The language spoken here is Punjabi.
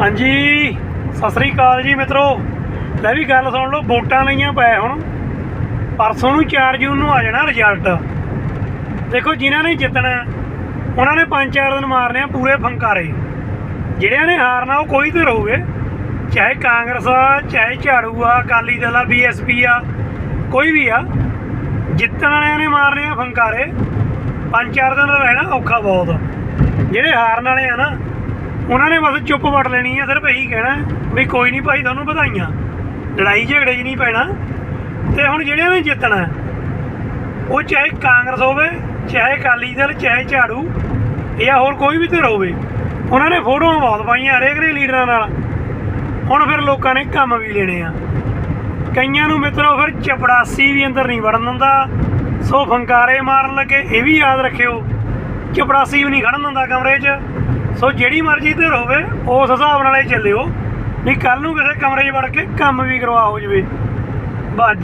ਹਾਂਜੀ, ਸਤਿ ਸ੍ਰੀ ਅਕਾਲ ਜੀ ਮਿੱਤਰੋ। ਲੈ ਵੀ ਗੱਲ ਸੁਣ ਲਓ, ਵੋਟਾਂ ਲਈਆਂ ਪਏ ਹੁਣ। ਪਰਸੋਂ ਨੂੰ 4 ਜੂਨ ਨੂੰ ਆ ਜਾਣਾ ਰਿਜ਼ਲਟ ਦੇਖੋ, ਜਿਨ੍ਹਾਂ ਨੇ ਜਿੱਤਣਾ, ਉਹਨਾਂ ਨੇ 5-4 ਦਿਨ ਮਾਰਨੇ ਆ ਪੂਰੇ ਫੰਕਾਰੇ। ਜਿਹੜਿਆਂ ਨੇ ਹਾਰਨਾ, ਉਹ ਕੋਈ ਤੇ ਰਹੂਗੇ। ਚਾਹੇ ਕਾਂਗਰਸ ਆ, ਚਾਹੇ ਝਾੜੂ ਆ, ਅਕਾਲੀ ਦਲ ਆ, ਬੀਐਸਪੀ ਆ, ਕੋਈ ਵੀ ਆ, ਜਿੱਤਣ ਵਾਲਿਆਂ ਨੇ ਮਾਰਨੇ ਆ ਫੰਕਾਰੇ। 5-4 ਦਿਨ ਰਹਿਣਾ ਔਖਾ ਬਹੁਤ। ਜਿਹੜੇ ਹਾਰਨ ਵਾਲੇ ਆ ਨਾ ਉਹਨਾਂ ਨੇ ਬਸ ਚੁੱਪ ਵੜ ਲੈਣੀ ਆ, ਸਿਰਫ ਇਹੀ ਕਹਿਣਾ ਵੀ ਕੋਈ ਨਹੀਂ ਭਾਈ ਤੁਹਾਨੂੰ ਵਧਾਈਆਂ। ਲੜਾਈ ਝਗੜੇ 'ਚ ਨਹੀਂ ਪੈਣਾ। ਤੇ ਹੁਣ ਜਿਹੜਿਆਂ ਨੇ ਜਿੱਤਣਾ, ਉਹ ਚਾਹੇ ਕਾਂਗਰਸ ਹੋਵੇ, ਚਾਹੇ ਅਕਾਲੀ ਦਲ, ਚਾਹੇ ਝਾੜੂ ਜਾਂ ਹੋਰ ਕੋਈ ਵੀ ਧਿਰ ਹੋਵੇ, ਉਹਨਾਂ ਨੇ ਫੋਟੋਆਂ ਬਹੁਤ ਪਾਈਆਂ ਹਰੇਕ ਨੇ ਲੀਡਰਾਂ ਨਾਲ। ਹੁਣ ਫਿਰ ਲੋਕਾਂ ਨੇ ਕੰਮ ਵੀ ਲੈਣੇ ਆ। ਕਈਆਂ ਨੂੰ ਮਿੱਤਰੋ ਫਿਰ ਚਪੜਾਸੀ ਵੀ ਅੰਦਰ ਨਹੀਂ ਵੜਨ ਦਿੰਦਾ। ਸੋ ਫੰਕਾਰੇ ਮਾਰਨ ਲੱਗੇ, ਇਹ ਵੀ ਯਾਦ ਰੱਖਿਓ। ਚਪੜਾਸੀ ਵੀ ਨਹੀਂ ਖੜਨ ਦਿੰਦਾ ਕਮਰੇ 'ਚ। ਸੋ ਜਿਹੜੀ ਮਰਜ਼ੀ ਧਿਰ ਹੋਵੇ ਉਸ ਹਿਸਾਬ ਨਾਲ ਹੀ ਚੱਲਿਓ। ਨਹੀਂ ਕੱਲ ਨੂੰ ਕਿਸੇ ਕਮਰੇ 'ਚ ਵੜ ਕੇ ਕੰਮ ਵੀ ਕਰਵਾ ਹੋ ਜਵੇ। ਬਾਜੀ